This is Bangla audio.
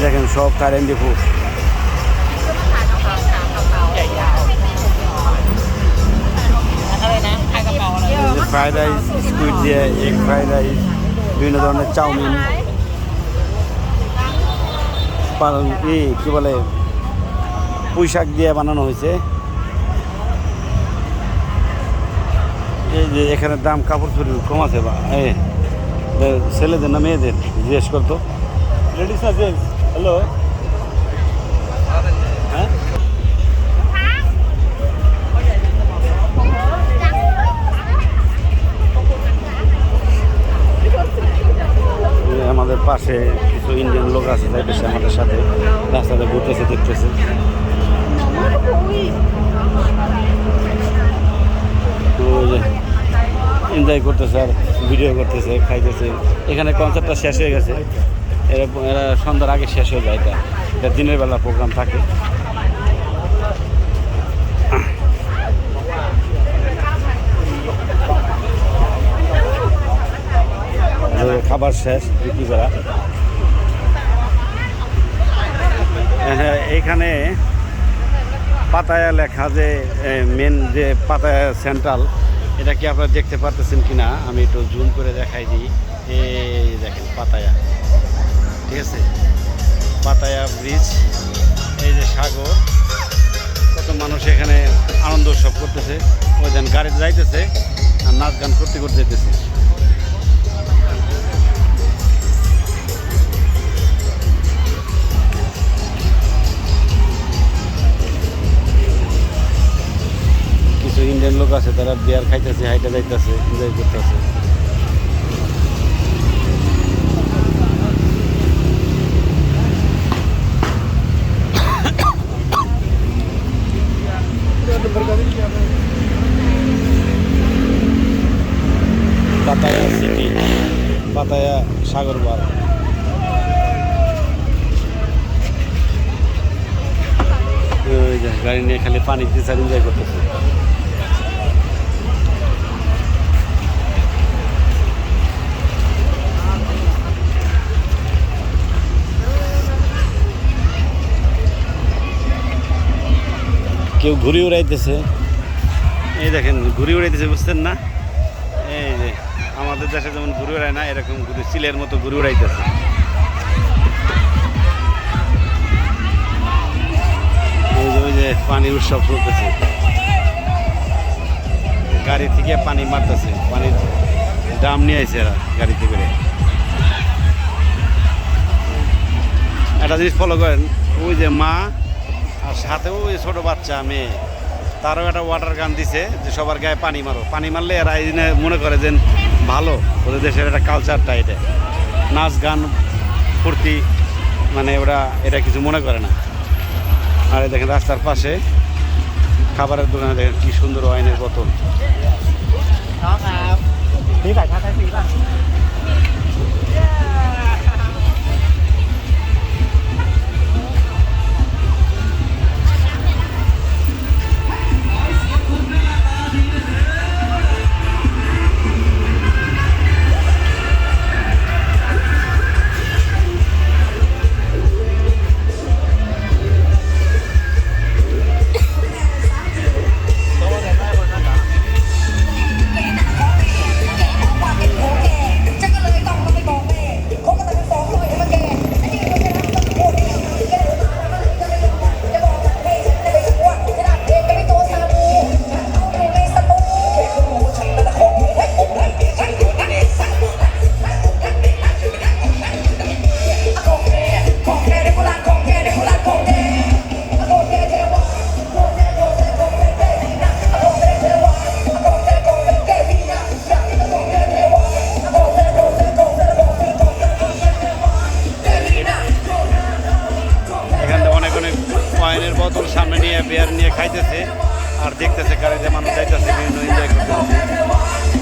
এই দেখেন, সব current depot fried rice squid দিয়ে এগ ফ্রাইড রাইস বিভিন্ন ধরনের চাউমিন। কি বলে, পুঁই শাক দিয়ে বানানো হয়েছে। এই যে এখানে দাম কাপড় চুরি কম আছে বা ছেলেদের না মেয়েদের, জিজ্ঞেস করতো। লেডিস না জেন্টস হ্যালো হ্যাঁ আমাদের পাশে কিছু ইন্ডিয়ান লোক আছে যাইতেছে আমাদের সাথে। রাস্তাতে ঘুরতেছে দেখতেছে। এনজয় করতেছে আর ভিডিও করতেছে খাইতেছে। এখানে কনসার্টটা শেষ হয়ে গেছে। এরা এরা সন্ধ্যার আগে শেষ হয়ে যায় এটা দিনের বেলা প্রোগ্রাম থাকে। খাবার শেষ বিক্রি করা। হ্যাঁ, এইখানে পাতায়া লেখা যে মেন যে পাতায়া সেন্ট্রাল এটা কি আপনারা দেখতে পারতেছেন কিনা? আমি একটু জুম করে দেখাই দিই। এই দেখেন পাতায়া। ঠিক আছে? পাতায়া ব্রিজ এই যে সাগর, কত মানুষ এখানে আনন্দ উৎসব করতেছে। ওই যেন গাড়িতে যাইতেছে আর নাচ গান করতে করতে যেতেছে কিছু ইন্ডিয়ান লোক আছে, তারা বিয়ার খাইতেছে, হাইটা যাইতেছে এনজয় করতেছে পাতায়া সিটি পাতায়া সাগর বার গাড়ি নিয়ে খালি পানি দিতে এনজয় করতেছে। কেউ ঘুরি উড়াইতেছে। এই দেখেন ঘুরি উড়াইতেছে, বুঝছেন না? আমাদের দেশে যেমন ঘুরি উড়ায় না, এরকম ঘুরি সিলের মতো ঘুরি উড়াইতেছে পানির উৎসব চলতেছে। গাড়ি থেকে পানি মারতেছে, পানির ড্রাম নিয়ে আইছে এরা গাড়িতে করে একটা জিনিস ফলো করেন, ওই যে মা আর সাথেও ওই ছোটো বাচ্চা, মেয়ে, তারও একটা ওয়াটার গান দিছে যে সবার গায়ে পানি মারো। পানি মারলে এরা এই মনে করে যে ভালো। ওদের দেশের একটা কালচারটা এটা। নাচ, গান, ফুর্তি মানে ওরা এটা কিছু মনে করে না। আর দেখেন রাস্তার পাশে খাবারের দোকানে দেখেন কী সুন্দর ওয়াইনের বোতল। বোতল সামনে নিয়ে বিয়ার নিয়ে খাইতেছে আর দেখতেছে গাড়িতে মানুষ যাইতেছে বিভিন্ন এনজয় করতেছে।